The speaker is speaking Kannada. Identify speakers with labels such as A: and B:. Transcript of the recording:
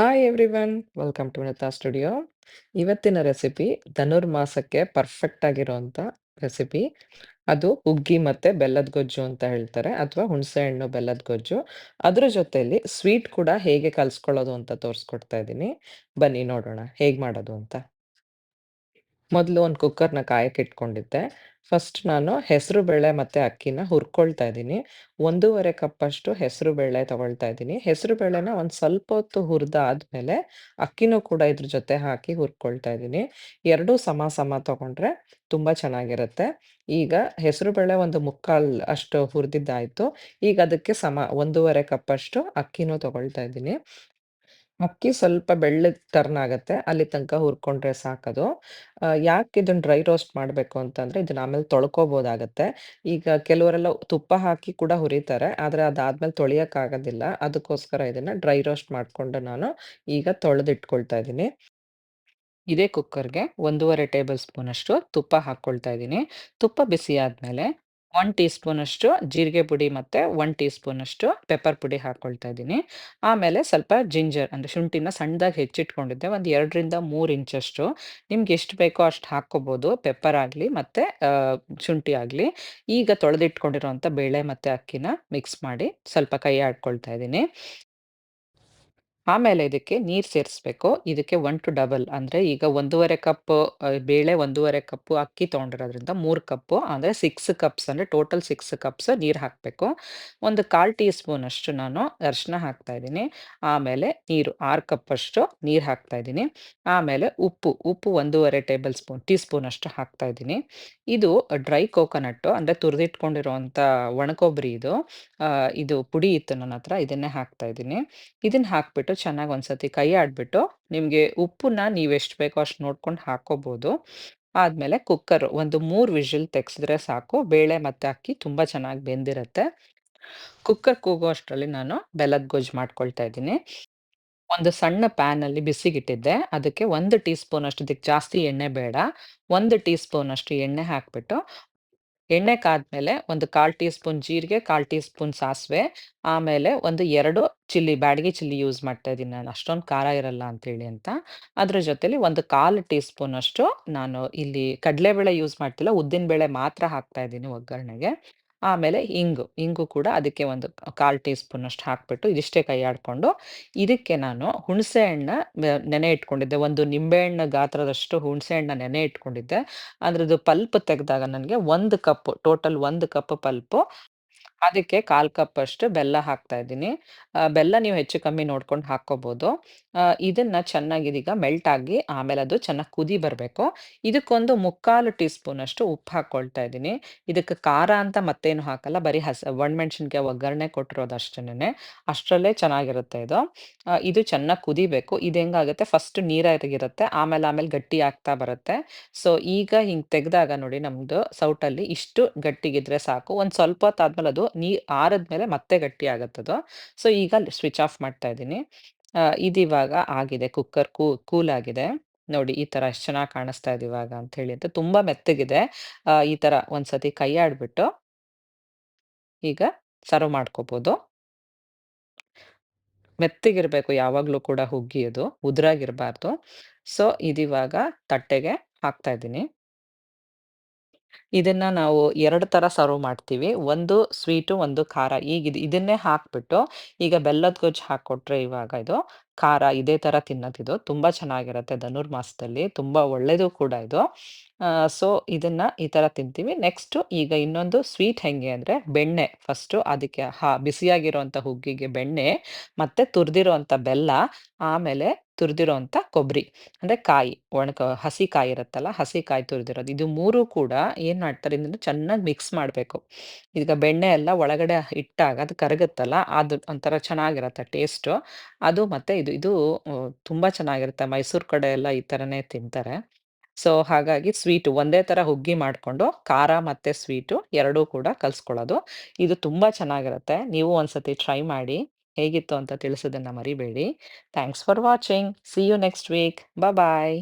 A: Hi everyone welcome to Vinata studio ಇವತ್ತಿನ ರೆಸಿಪಿ ಧನುರ್ಮಾಸಕ್ಕೆ ಪರ್ಫೆಕ್ಟ್ ಆಗಿರೋಂಥ ರೆಸಿಪಿ ಅದು ಉಗ್ಗಿ ಮತ್ತೆ ಬೆಲ್ಲದ ಗೊಜ್ಜು ಅಂತ ಹೇಳ್ತಾರೆ, ಅಥವಾ ಹುಣಸೆ ಹಣ್ಣು ಬೆಲ್ಲದ ಗೊಜ್ಜು. ಅದ್ರ ಜೊತೆಯಲ್ಲಿ ಸ್ವೀಟ್ ಕೂಡ ಹೇಗೆ ಕಲ್ಸ್ಕೊಳ್ಳೋದು ಅಂತ ತೋರಿಸ್ಕೊಡ್ತಾ ಇದ್ದೀನಿ. ಬನ್ನಿ ನೋಡೋಣ, ಹೇಗೆ ಮಾಡೋದು ಅಂತ. ಮೊದಲು ಒಂದು ಕುಕ್ಕರ್‌ನ ಕಾಯಕ್ಕಿಟ್ಕೊಂಡಿದ್ದೆ. ಫಸ್ಟ್ ನಾನು ಹೆಸರು ಬೇಳೆ ಮತ್ತೆ ಅಕ್ಕಿನ ಹುರ್ಕೊಳ್ತಾ ಇದ್ದೀನಿ. ಒಂದೂವರೆ ಕಪ್ಪಷ್ಟು ಹೆಸರು ಬೇಳೆ ತಗೊಳ್ತಾ ಇದ್ದೀನಿ. ಹೆಸರು ಬೇಳೆನ ಒಂದು ಸ್ವಲ್ಪ ಹೊತ್ತು ಹುರಿದಾದ್ಮೇಲೆ ಅಕ್ಕಿನೂ ಕೂಡ ಇದ್ರ ಜೊತೆ ಹಾಕಿ ಹುರ್ಕೊಳ್ತಾ ಇದ್ದೀನಿ. ಎರಡೂ ಸಮ ಸಮ ತಗೊಂಡ್ರೆ ತುಂಬಾ ಚೆನ್ನಾಗಿರುತ್ತೆ. ಈಗ ಹೆಸರು ಬೇಳೆ ಒಂದು ಮುಕ್ಕಾಲ್ ಅಷ್ಟು ಹುರಿದಿದ್ದಾಯ್ತು. ಈಗ ಅದಕ್ಕೆ ಸಮ ಒಂದೂವರೆ ಕಪ್ಪಷ್ಟು ಅಕ್ಕಿನೂ ತಗೊಳ್ತಾ ಇದ್ದೀನಿ. ಅಕ್ಕಿ ಸ್ವಲ್ಪ ಬೆಳ್ಳಗ್ ಟರ್ನ್ ಆಗತ್ತೆ. ಅಲ್ಲಿ ತನಕ ಹುರ್ಕೊಂಡ್ರೆ ಸಾಕದು. ಅ ಯಾಕೆ ಇದನ್ನ ಡ್ರೈ ರೋಸ್ಟ್ ಮಾಡಬೇಕು ಅಂತಂದ್ರೆ, ಇದನ್ನ ಆಮೇಲೆ ತೊಳ್ಕೊಬೋದಾಗತ್ತೆ. ಈಗ ಕೆಲವರೆಲ್ಲ ತುಪ್ಪ ಹಾಕಿ ಕೂಡ ಹುರಿತಾರೆ. ಆದ್ರೆ ಅದಾದ್ಮೇಲೆ ತೊಳಿಯಕ್ಕಾಗೋದಿಲ್ಲ. ಅದಕ್ಕೋಸ್ಕರ ಇದನ್ನ ಡ್ರೈ ರೋಸ್ಟ್ ಮಾಡ್ಕೊಂಡು ನಾನು ಈಗ ತೊಳೆದಿಟ್ಕೊಳ್ತಾ ಇದ್ದೀನಿ. ಇದೇ ಕುಕ್ಕರ್‌ಗೆ 1 ಟೇಬಲ್ ಸ್ಪೂನಷ್ಟು ತುಪ್ಪ ಹಾಕ್ಕೊಳ್ತಾ ಇದ್ದೀನಿ. ತುಪ್ಪ ಬಿಸಿ ಆದ್ಮೇಲೆ 1 ಟೀ ಸ್ಪೂನಷ್ಟು ಜೀರಿಗೆ ಪುಡಿ ಮತ್ತೆ ಒನ್ ಟೀ ಸ್ಪೂನಷ್ಟು ಪೆಪ್ಪರ್ ಪುಡಿ ಹಾಕ್ಕೊಳ್ತಾ ಇದ್ದೀನಿ. ಆಮೇಲೆ ಸ್ವಲ್ಪ ಜಿಂಜರ್ ಅಂದ್ರೆ ಶುಂಠಿನ ಸಣ್ಣದಾಗಿ ಹೆಚ್ಚಿಟ್ಕೊಂಡಿದ್ದೆ. ಒಂದು 2ರಿಂದ 3 ಇಂಚಷ್ಟು ನಿಮ್ಗೆ ಎಷ್ಟು ಬೇಕೋ ಅಷ್ಟು ಹಾಕ್ಕೋಬೋದು. ಪೆಪ್ಪರ್ ಆಗಲಿ ಮತ್ತೆ ಶುಂಠಿ ಆಗಲಿ ಈಗ ತೊಳೆದಿಟ್ಕೊಂಡಿರೋಂಥ ಬೇಳೆ ಮತ್ತೆ ಅಕ್ಕಿನ ಮಿಕ್ಸ್ ಮಾಡಿ ಸ್ವಲ್ಪ ಕೈ ಆಡ್ಕೊಳ್ತಾ ಇದ್ದೀನಿ. ಆಮೇಲೆ ಇದಕ್ಕೆ ನೀರು ಸೇರಿಸ್ಬೇಕು. ಇದಕ್ಕೆ 1 ಟು ಡಬಲ್ ಅಂದ್ರೆ ಈಗ 1 ಕಪ್ ಅ ಬೇಳೆ, 1 ಕಪ್ಪು ಅಕ್ಕಿ ತೊಗೊಂಡಿರೋದ್ರಿಂದ 3 ಕಪ್ಪು ಅಂದ್ರೆ 6 ಕಪ್ಸ್ ಅಂದ್ರೆ ಟೋಟಲ್ 6 ಕಪ್ಸ್ ನೀರು ಹಾಕಬೇಕು. ಒಂದು 1/4 ಸ್ಪೂನ್ ಅಷ್ಟು ನಾನು ಅರಿಶಿನ ಹಾಕ್ತಾ ಇದ್ದೀನಿ. ಆಮೇಲೆ ನೀರು 6 ಕಪ್ಪಷ್ಟು ನೀರು ಹಾಕ್ತಾ ಇದ್ದೀನಿ. ಆಮೇಲೆ ಉಪ್ಪು, ಉಪ್ಪು 1 ಟೇಬಲ್ ಸ್ಪೂನ್ ಟೀ ಸ್ಪೂನಷ್ಟು ಹಾಕ್ತಾ ಇದ್ದೀನಿ. ಇದು ಡ್ರೈ ಕೋಕೋನಟ್ಟು ಅಂದ್ರೆ ತುರಿದಿಟ್ಕೊಂಡಿರುವಂಥ ಒಣ ಕೊಬ್ಬರಿ ಇದು. ಇದು ಪುಡಿ ಇತ್ತು ನನ್ನತ್ರ ಇದನ್ನೇ ಹಾಕ್ತಾ ಇದ್ದೀನಿ. ಇದನ್ನ ಹಾಕ್ಬಿಟ್ಟು ಚೆನ್ನಾಗಿ ಒಂದ್ಸತಿ ಕೈ ಆಡ್ಬಿಟ್ಟು ನಿಮಗೆ ಉಪ್ಪನ್ನ ಎಷ್ಟು ಬೇಕೋ ಅಷ್ಟು ನೋಡ್ಕೊಂಡು ಹಾಕ್ಕೋಬೋದು. ಆದ್ಮೇಲೆ ಕುಕ್ಕರ್ ಒಂದು ಮೂರು ವಿಷಲ್ ತೆಗ್ಸಿದ್ರೆ ಸಾಕು. ಬೇಳೆ ಮತ್ತೆ ಅಕ್ಕಿ ತುಂಬಾ ಚೆನ್ನಾಗಿ ಬೆಂದಿರುತ್ತೆ ಕುಕ್ಕರ್ ಕೂಗೋ ಅಷ್ಟರಲ್ಲಿ ನಾನು ಬೆಲ್ಲದ ಗೊಜ್ಜು ಮಾಡ್ಕೊಳ್ತಾ ಇದ್ದೀನಿ. ಒಂದು ಸಣ್ಣ ಪ್ಯಾನಲ್ಲಿ ಬಿಸಿಗಿಟ್ಟಿದ್ದೆ. ಅದಕ್ಕೆ ಒಂದು ಟೀ ಸ್ಪೂನಷ್ಟು ಇದಕ್ಕೆ ಜಾಸ್ತಿ ಎಣ್ಣೆ ಬೇಡ. ಒಂದು ಟೀ ಸ್ಪೂನ್ ಅಷ್ಟು ಎಣ್ಣೆ ಹಾಕ್ಬಿಟ್ಟು ಎಣ್ಣೆ ಕಾದ್ಮೇಲೆ ಒಂದು 1/4 ಟೀ ಸ್ಪೂನ್ ಜೀರಿಗೆ, 1/4 ಟೀ ಸ್ಪೂನ್ ಸಾಸಿವೆ, ಆಮೇಲೆ ಒಂದು ಎರಡು ಚಿಲ್ಲಿ ಬ್ಯಾಡಗಿ ಚಿಲ್ಲಿ ಯೂಸ್ ಮಾಡ್ತಾ ಇದ್ದೀನಿ ನಾನು. ಅಷ್ಟೊಂದು ಖಾರ ಇರಲ್ಲ ಅಂತೇಳಿ ಅಂತ. ಅದ್ರ ಜೊತೆಲಿ ಒಂದು ಕಾಲು ಟೀ ಸ್ಪೂನ್ ಅಷ್ಟು ನಾನು ಇಲ್ಲಿ ಕಡಲೆಬೇಳೆ ಯೂಸ್ ಮಾಡ್ತಿಲ್ಲ. ಉದ್ದಿನ ಬೇಳೆ ಮಾತ್ರ ಹಾಕ್ತಾ ಇದ್ದೀನಿ ಒಗ್ಗರಣೆಗೆ. ಆಮೇಲೆ ಇಂಗು, ಇಂಗು ಕೂಡ ಅದಕ್ಕೆ ಒಂದು ಕಾಲು ಟೀ ಸ್ಪೂನ್ ಅಷ್ಟು ಹಾಕ್ಬಿಟ್ಟು ಇದಿಷ್ಟೇ ಕೈ ಆಡ್ಕೊಂಡು, ಇದಕ್ಕೆ ನಾನು ಹುಣಸೆ ಹಣ್ಣ ನೆನೆ ಇಟ್ಕೊಂಡಿದ್ದೆ. ಒಂದು ನಿಂಬೆಹಣ್ಣು ಗಾತ್ರದಷ್ಟು ಹುಣಸೆ ಹಣ್ಣನ್ನ ನೆನೆ ಇಟ್ಕೊಂಡಿದ್ದೆ. ಅದ್ರದ್ದು ಪಲ್ಪ್ ತೆಗೆದಾಗ ನನಗೆ ಒಂದು ಕಪ್ ಟೋಟಲ್ ಒಂದು ಕಪ್ ಪಲ್ಪು. ಅದಕ್ಕೆ 1/4 ಕಪ್ಪಷ್ಟು ಬೆಲ್ಲ ಹಾಕ್ತಾ ಇದ್ದೀನಿ. ಬೆಲ್ಲ ನೀವು ಹೆಚ್ಚು ಕಮ್ಮಿ ನೋಡ್ಕೊಂಡು ಹಾಕ್ಕೋಬೋದು. ಇದನ್ನು ಇದನ್ನ ಚೆನ್ನಾಗಿ ಇದೀಗ ಮೆಲ್ಟ್ ಆಗಿ ಆಮೇಲೆ ಅದು ಚೆನ್ನಾಗಿ ಕುದಿ ಬರಬೇಕು ಇದಕ್ಕೊಂದು ಮುಕ್ಕಾಲು ಟೀ ಸ್ಪೂನ್ ಅಷ್ಟು ಉಪ್ಪು ಹಾಕ್ಕೊಳ್ತಾ ಇದ್ದೀನಿ. ಇದಕ್ಕೆ ಖಾರ ಅಂತ ಮತ್ತೇನು ಹಾಕಲ್ಲ. ಬರೀ ಹಸಿ, ಒಣಮೆಣಸಿನ್ಕಾಯಿ ಒಗ್ಗರಣೆ ಕೊಟ್ಟಿರೋದು ಅಷ್ಟೇನೆ. ಅಷ್ಟರಲ್ಲೇ ಚೆನ್ನಾಗಿರುತ್ತೆ ಇದು. ಇದು ಚೆನ್ನಾಗಿ ಕುದಿಬೇಕು. ಇದು ಹೆಂಗಾಗುತ್ತೆ ಫಸ್ಟ್ ನೀರಾಗಿರುತ್ತೆ. ಆಮೇಲೆ ಆಮೇಲೆ ಗಟ್ಟಿ ಆಗ್ತಾ ಬರುತ್ತೆ. ಸೊ, ಈಗ ಹಿಂಗೆ ತೆಗೆದಾಗ ನೋಡಿ ನಮ್ದು ಸೌಟಲ್ಲಿ ಇಷ್ಟು ಗಟ್ಟಿಗಿದ್ರೆ ಸಾಕು. ಒಂದು ಸ್ವಲ್ಪ ಹೊತ್ತಾದ್ಮೇಲೆ ಅದು ನೀ ಆರದ್ಮೇಲೆ ಮತ್ತೆ ಗಟ್ಟಿ ಆಗತ್ತದು. ಸೊ, ಈಗ ಸ್ವಿಚ್ ಆಫ್ ಮಾಡ್ತಾ ಇದ್ದೀನಿ. ಇದಿವಾಗ ಆಗಿದೆ. ಕುಕ್ಕರ್ ಕೂ ಕೂಲ್ ಆಗಿದೆ. ನೋಡಿ, ಈ ತರ ಎಷ್ಟ್ ಚೆನ್ನಾಗಿ ಕಾಣಿಸ್ತಾ ಇದೆ ಇವಾಗ ಅಂತ ಹೇಳಿ ಅಂತ. ತುಂಬಾ ಮೆತ್ತಗಿದೆ. ಈ ತರ ಒಂದ್ಸತಿ ಕೈ ಆಡ್ಬಿಟ್ಟು ಈಗ ಸರ್ವ್ ಮಾಡ್ಕೋಬೋದು. ಮೆತ್ತಗಿರ್ಬೇಕು, ಯಾವಾಗ್ಲೂ ಕೂಡ ಹುಗ್ಗಿ ಅದು. ಉದುರಾಗಿರ್ಬಾರ್ದು. ಸೊ, ಇದಿವಾಗ ತಟ್ಟೆಗೆ ಹಾಕ್ತಾ ಇದ್ದೀನಿ. ಇದನ್ನ ನಾವು ಎರಡು ತರ ಸರ್ವ್ ಮಾಡ್ತೀವಿ. ಒಂದು ಸ್ವೀಟು, ಒಂದು ಖಾರ. ಈಗಿದ್ ಇದನ್ನೇ ಹಾಕ್ಬಿಟ್ಟು ಈಗ ಬೆಲ್ಲದ ಗೊಜ್ಜು ಹಾಕ್ಕೊಟ್ರೆ ಇವಾಗ ಇದು ಖಾರ ಇದೇ ತರ ತಿನ್ನೋದಿದು. ತುಂಬಾ ಚೆನ್ನಾಗಿರುತ್ತೆ ಧನುರ್ಮಾಸದಲ್ಲಿ. ತುಂಬಾ ಒಳ್ಳೇದು ಕೂಡ ಇದು. ಸೊ ಇದನ್ನ ಈ ತರ ತಿಂತೀವಿ. ನೆಕ್ಸ್ಟು ಈಗ ಇನ್ನೊಂದು ಸ್ವೀಟ್ ಹೆಂಗೆ ಅಂದ್ರೆ ಬೆಣ್ಣೆ ಫಸ್ಟು ಅದಕ್ಕೆ ಹಾ ಬಿಸಿಯಾಗಿರೋಂಥ ಹುಗ್ಗಿಗೆ ಬೆಣ್ಣೆ, ಮತ್ತೆ ತುರ್ದಿರುವಂತ ಬೆಲ್ಲ, ಆಮೇಲೆ ತುರಿದಿರುವಂಥ ಕೊಬ್ಬರಿ. ಅಂದ್ರೆ ಕಾಯಿ, ಒಣಕ ಹಸಿ ಕಾಯಿ ಇರುತ್ತಲ್ಲ, ಹಸಿ ಕಾಯಿ ತುರಿದಿರೋದು. ಇದು ಮೂರು ಕೂಡ ಏನು ಮಾಡ್ತಾರೆ ಇದನ್ನು ಚೆನ್ನಾಗಿ ಮಿಕ್ಸ್ ಮಾಡಬೇಕು ಈಗ ಬೆಣ್ಣೆ ಎಲ್ಲ ಒಳಗಡೆ ಇಟ್ಟಾಗ ಅದು ಕರಗುತ್ತಲ್ಲ, ಅದು ಒಂಥರ ಚೆನ್ನಾಗಿರುತ್ತೆ ಟೇಸ್ಟು. ಅದು ಮತ್ತೆ ಇದು ಇದು ತುಂಬ ತುಂಬಾ ಚೆನ್ನಾಗಿರುತ್ತೆ. ಮೈಸೂರು ಕಡೆ ಎಲ್ಲ ಈ ತರನೇ ತಿಂತಾರೆ. ಸೊ ಹಾಗಾಗಿ ಸ್ವೀಟು ಒಂದೇ ತರ ಹುಗ್ಗಿ ಮಾಡ್ಕೊಂಡು ಖಾರ ಮತ್ತೆ ಸ್ವೀಟು ಎರಡೂ ಕೂಡ ಕಲ್ಸ್ಕೊಳ್ಳೋದು. ಇದು ತುಂಬಾ ಚೆನ್ನಾಗಿರುತ್ತೆ. ನೀವು ಒಂದ್ಸತಿ ಟ್ರೈ ಮಾಡಿ. ಹೇಗಿತ್ತು ಅಂತ ತಿಳಿಸೋದನ್ನ ಮರಿಬೇಡಿ. Thanks for watching. See you next week. Bye.